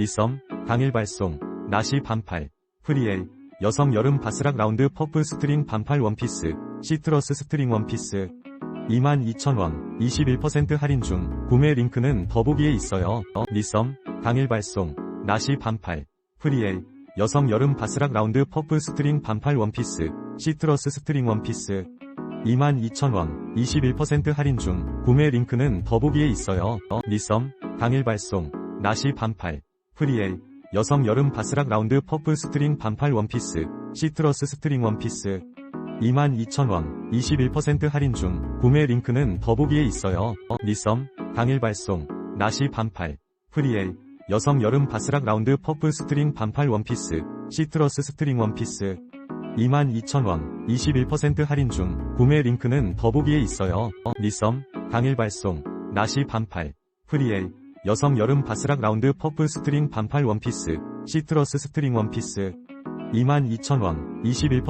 리썸, 당일 발송, 나시 반팔, 프리엘, 여성 여름 바스락 라운드 퍼플 스트링 반팔 원피스, 시트러스 스트링 원피스, 22,000원, 21% 할인 중, 구매 링크는 더보기에 있어요. 어, 리썸, 당일 발송, 나시 반팔, 프리엘, 여성 여름 바스락 라운드 퍼플 스트링 반팔 원피스, 시트러스 스트링 원피스, 22,000원, 21% 할인 중, 구매 링크는 더보기에 있어요. 어, 리썸, 당일 발송, 나시 반팔, 프리엘, 여성 여름 바스락 라운드 퍼플 스트링 반팔 원피스, 시트러스 스트링 원피스, 22,000원, 21% 할인 중, 구매 링크는 더보기에 있어요. 어, 리썸, 당일 발송, 나시 반팔, 프리엘, 여성 여름 바스락 라운드 퍼플 스트링 반팔 원피스, 시트러스 스트링 원피스, 22,000원, 21% 할인 중, 구매 링크는 더보기에 있어요. 어, 리썸, 당일 발송, 나시 반팔, 프리엘, 여성 여름 바스락 라운드 퍼플 스트링 반팔 원피스, 시트러스 스트링 원피스, 22,000원, 21%